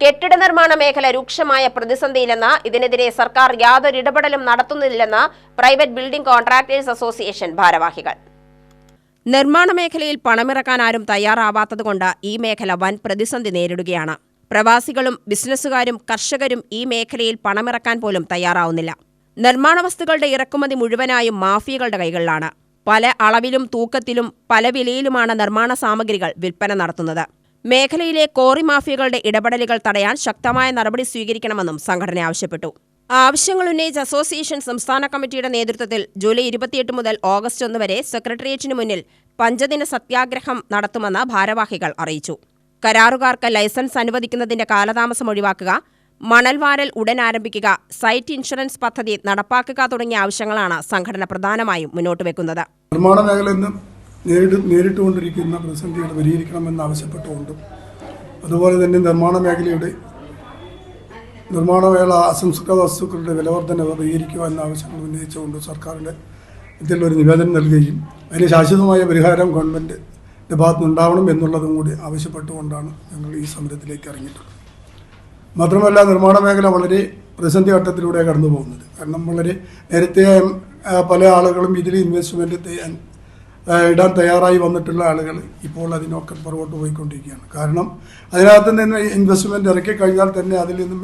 കെട്ടിട നിർമ്മാണ മേഖല രൂക്ഷമായ പ്രതിസന്ധിയിലെന്ന് ഇതിനെതിരെ സർക്കാർ യാതൊരു ഇടപെടലും നടത്തുന്നില്ലെന്ന് പ്രൈവറ്റ് ബിൽഡിംഗ് കോൺട്രാക്ടേഴ്സ് അസോസിയേഷൻ ഭാരവാഹികൾ. നിർമ്മാണ മേഖലയിൽ പണമിറക്കാൻ ആരും തയ്യാറാവാത്തതുകൊണ്ട് ഈ മേഖല വൻ പ്രതിസന്ധി നേരിടുകയാണ്. പ്രവാസികളും ബിസിനസ്സുകാരും കർഷകരും ഈ മേഖലയിൽ പണമിറക്കാൻ പോലും തയ്യാറാവുന്നില്ല. നിർമ്മാണ വസ്തുക്കളുടെ ഇറക്കുമതി മുഴുവനായും മാഫിയകളുടെ കൈകളിലാണ്. പല അളവിലും തൂക്കത്തിലും പല വിലയിലുമാണ് നിർമ്മാണ സാമഗ്രികൾ വിൽപ്പന നടത്തുന്നത്. മേഖലയിലെ കോറി മാഫിയകളുടെ ഇടപെടലുകൾ തടയാൻ ശക്തമായ നടപടി സ്വീകരിക്കണമെന്നും സംഘടന ആവശ്യപ്പെട്ടു. ആവശ്യങ്ങൾ ഉന്നയിച്ച അസോസിയേഷൻ സംസ്ഥാന കമ്മിറ്റിയുടെ നേതൃത്വത്തിൽ ജൂലൈ ഇരുപത്തിയെട്ട് മുതൽ ഓഗസ്റ്റ് ഒന്ന് വരെ സെക്രട്ടേറിയറ്റിന് മുന്നിൽ പഞ്ചദിന സത്യാഗ്രഹം നടത്തുമെന്ന് ഭാരവാഹികൾ അറിയിച്ചു. കരാറുകാർക്ക് ലൈസൻസ് അനുവദിക്കുന്നതിന്റെ കാലതാമസം ഒഴിവാക്കുക മണൽവാരൽ ഉടൻ ആരംഭിക്കുക സൈറ്റ് ഇൻഷുറൻസ് പദ്ധതി നടപ്പാക്കുക തുടങ്ങിയ ആവശ്യങ്ങളാണ് സംഘടന പ്രധാനമായും മുന്നോട്ട് വെക്കുന്നത് നിർമ്മാണ നേരിട്ട് നേരിട്ടുകൊണ്ടിരിക്കുന്ന പ്രതിസന്ധികൾ പരിഹരിക്കണമെന്ന് ആവശ്യപ്പെട്ടുകൊണ്ടും. അതുപോലെ തന്നെ നിർമ്മാണ മേഖലയുടെ നിർമ്മാണ അസംസ്കൃത വസ്തുക്കളുടെ വിലവർദ്ധന പരിഹരിക്കുക എന്ന ആവശ്യങ്ങൾ ഉന്നയിച്ചുകൊണ്ട് സർക്കാരിന്റെ ഇതിലൊരു നിവേദനം നൽകുകയും അതിന് ശാശ്വതമായ പരിഹാരം ഗവൺമെന്റിന്റെ ഭാഗത്തുനിന്നുണ്ടാവണം എന്നുള്ളതും കൂടി ആവശ്യപ്പെട്ടുകൊണ്ടാണ് ഞങ്ങൾ ഈ സമരത്തിലേക്ക് ഇറങ്ങിയിട്ടുള്ളത്. മാത്രമല്ല നിർമ്മാണ മേഖല വളരെ പ്രതിസന്ധി ഘട്ടത്തിലൂടെ കടന്നു പോകുന്നത് കാരണം വളരെ നേരത്തെ പല ആളുകളും ഇതിൽ ഇൻവെസ്റ്റ്മെന്റ് ചെയ്യാൻ ഇടാൻ തയ്യാറായി വന്നിട്ടുള്ള ആളുകൾ ഇപ്പോൾ അതിനൊക്കെ പുറകോട്ട് പോയിക്കൊണ്ടിരിക്കുകയാണ്. കാരണം അതിനകത്ത് നിന്ന് ഇൻവെസ്റ്റ്മെന്റ് ഇറക്കി കഴിഞ്ഞാൽ തന്നെ അതിൽ നിന്നും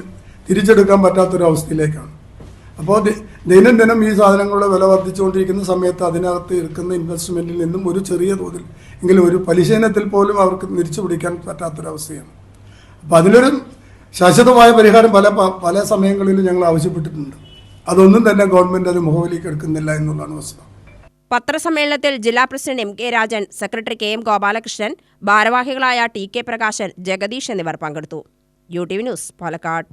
തിരിച്ചെടുക്കാൻ പറ്റാത്തൊരവസ്ഥയിലേക്കാണ്. അപ്പോൾ ദൈനംദിനം ഈ സാധനങ്ങളുടെ വില വർദ്ധിച്ചുകൊണ്ടിരിക്കുന്ന സമയത്ത് അതിനകത്ത് ഇരിക്കുന്ന ഇൻവെസ്റ്റ്മെന്റിൽ നിന്നും ഒരു ചെറിയ തോതിൽ എങ്കിലും ഒരു പലിശീനത്തിൽ പോലും അവർക്ക് തിരിച്ചു പിടിക്കാൻ പറ്റാത്തൊരവസ്ഥയാണ്. അപ്പോൾ അതിലൊരു ശാശ്വതമായ പരിഹാരം പല പല സമയങ്ങളിലും ഞങ്ങൾ ആവശ്യപ്പെട്ടിട്ടുണ്ട്. അതൊന്നും തന്നെ ഗവൺമെന്റ് അത് മുഖവിലേക്ക് എടുക്കുന്നില്ല എന്നുള്ളതാണ് വസ്തുത. പത്രസമ്മേളനത്തിൽ ജില്ലാ president M K Rajan secretary K M Gopalakrishnan ഭാരവാഹികളായ ടി കെ പ്രകാശൻ ജഗദീഷ് എന്നിവർ പങ്കെടുത്തു. U T V news Palakkad.